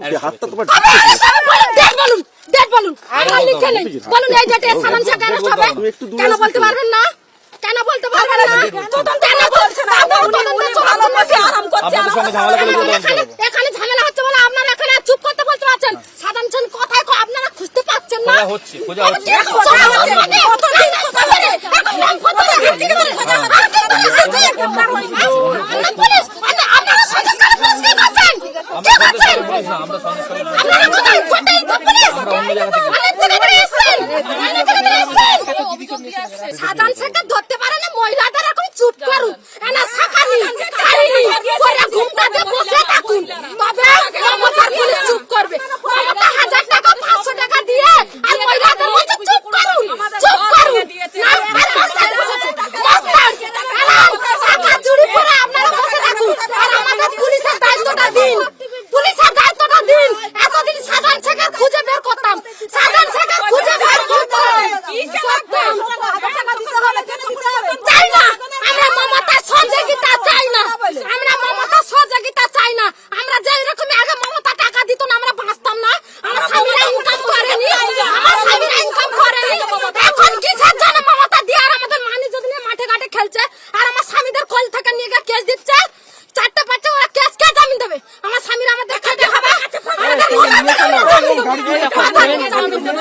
এই হাতটা তোমার বলুন ডেট বলুন আমার লিখে নেই। বলুন এই ডেটে সালাম শাহ অ্যারেস্ট হবে তুমি একটু দূরে কেন বলতে পারবেন না? কেন বলতে পারবেন না? কেন বলছে না? উনি উনি ভালো বসে আরাম করছে আপনাদের সঙ্গে ঝামেলা করলে বলতে এখানে ঝামেলা হচ্ছে বলে আপনারা এখানে চুপ করতে বলতে পারছেন। সাধারণ জন কথায় ক- আপনারা খুঁজতে পাচ্ছেন না? হচ্ছে, খোঁজা হচ্ছে। এখন খোঁজা হচ্ছে মানে কত দিন ধরে এখন নাম কত দিন ধরে খোঁজা হচ্ছে আর কেন এসেছে আমরা পুলিশ মানে আপনারা সরকার পুলিশকে বাঁচান কে বাঁচান আমরা সন্দেশ করি আপনারা কোথায়? কোথায় পুলিশ? অনেক জায়গা থেকে এসেছেন অনেক জায়গা থেকে এসেছেন সাজান শেখা ধরতে পারে না মহিলাদের এখন চুপ করুন। এনা সাকানি ঘুমটাতে বসে থাকুন তবে মমতার পুলিশ চুপ করবে মমতা হাজার টাকা পাঁচশো টাকা দিয়ে আর মহিলাদের বলছে চুপ করুন চুপ করুন না আর মাস্টার বসেছে মাস্টার এলাম শাখা চুরি করে আপনারা বসে থাকুন আর আমাদের পুলিশের দায়িত্বটা দিন পুলিশের দায়িত্বটা দিন এতদিন সাজান শেখের খুঁজে বের করতাম সাজান খুঁজে বের করতাম চাই না আমরা মমতা সহযোগিতা চাই না আমরা মমতা সহযোগিতা চাই না আমরা যে রকম আগে মমতা টাকা দিত না আমরা বাঁচতাম না আমার স্বামীরা ইনকাম করেনি আমার স্বামীরা ইনকাম করেনি এখন কিসের জন্য মমতা দিয়ে আর আমাদের মানি যদি মাঠে ঘাটে খেলছে আর আমার স্বামীদের কল থেকে নিয়ে গিয়ে কেস দিচ্ছে? চারটে পাঁচটে ওরা কেস কে জামিন দেবে? আমার স্বামীরা আমাদের খেতে হবে আমাদের Kita.